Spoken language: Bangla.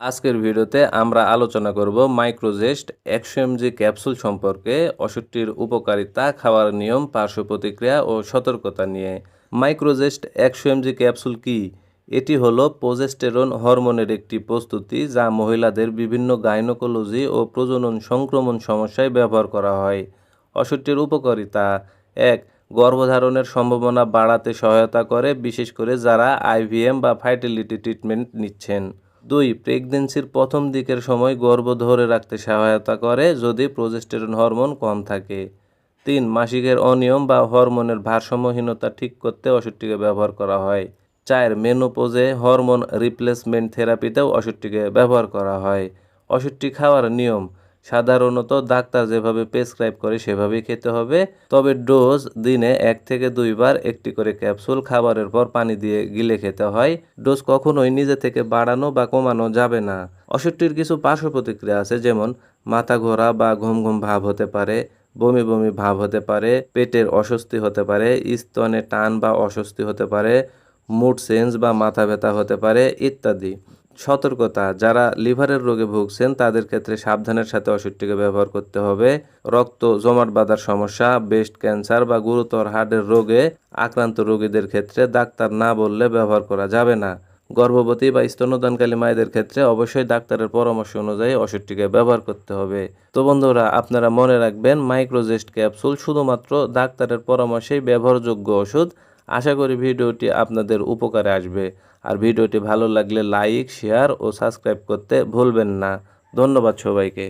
আজকের ভিডিওতে আমরা আলোচনা করব মাইক্রোজেস্ট একশো এমজি ক্যাপসুল সম্পর্কে ওষুধটির উপকারিতা খাওয়ার নিয়ম, পার্শ্ব প্রতিক্রিয়া ও সতর্কতা নিয়ে। মাইক্রোজেস্ট একশো এমজি ক্যাপসুল কি? এটি হলো প্রোজেস্টেরন হরমোনের একটি প্রস্তুতি যা মহিলাদের বিভিন্ন গাইনোকোলজি ও প্রজনন সংক্রমণ সমস্যায় ব্যবহার করা হয়। ওষুধটির উপকারিতা এক, গর্ভধারণের সম্ভাবনা বাড়াতে সহায়তা করে, বিশেষ করে যারা আইভিএম বা ফার্টিলিটি ট্রিটমেন্ট নিচ্ছেন। দুই প্রেগনেন্সির প্রথম দিকের সময় গর্ভ ধরে রাখতে সহায়তা করে যদি প্রোজেস্টেরন হরমোন কম থাকে। তিন, মাসিকের অনিয়ম বা হরমোনের ভারসাম্যহীনতা ঠিক করতে ওষুধটিকে ব্যবহার করা হয়। চার, মেনোপোজে হরমোন রিপ্লেসমেন্ট থেরাপিতেও ওষুধটিকে ব্যবহার করা হয়। ওষুধটি খাওয়ার নিয়ম সাধারণত ডাক্তার যেভাবে প্রেসক্রাইব করে সেভাবেই খেতে হবে। তবে ডোজ দিনে এক থেকে দুইবার একটি করে ক্যাপসুল খাবারের পর পানি দিয়ে গিলে খেতে হয়। ডোজ কখনোই নিজে থেকে বাড়ানো বা কমানো যাবে না। ওষুধটির কিছু পার্শ্ব প্রতিক্রিয়া আছে, যেমন মাথা ঘোরা বা ঘুম ঘুম ভাব হতে পারে, বমি বমি ভাব হতে পারে, পেটের অস্বস্তি হতে পারে, স্তনে টান বা অস্বস্তি হতে পারে মুড চেঞ্জ বা মাথা ব্যথা হতে পারে, ইত্যাদি। সতর্কতা, যারা লিভারের রোগে ভুগছেন তাদের ক্ষেত্রে সাবধানের সাথে ওষুধটিকে ব্যবহার করতে হবে। রক্ত জমাট বাঁধার সমস্যা ব্রেস্ট ক্যান্সার বা গুরুতর হার্টের রোগে আক্রান্ত রোগীদের ক্ষেত্রে ডাক্তার না বললে ব্যবহার করা যাবে না। গর্ভবতী বা স্তন্যদানকালী মায়েদের ক্ষেত্রে অবশ্যই ডাক্তারের পরামর্শ অনুযায়ী ওষুধটিকে ব্যবহার করতে হবে। তো বন্ধুরা, আপনারা মনে রাখবেন, মাইক্রোজেস্ট ক্যাপসুল শুধুমাত্র ডাক্তারের পরামর্শেই ব্যবহারযোগ্য ওষুধ। আশা করি ভিডিওটি আপনাদের উপকারে আসবে। আর ভিডিওটি ভালো লাগলে লাইক, শেয়ার ও সাবস্ক্রাইব করতে ভুলবেন না। ধন্যবাদ সবাইকে।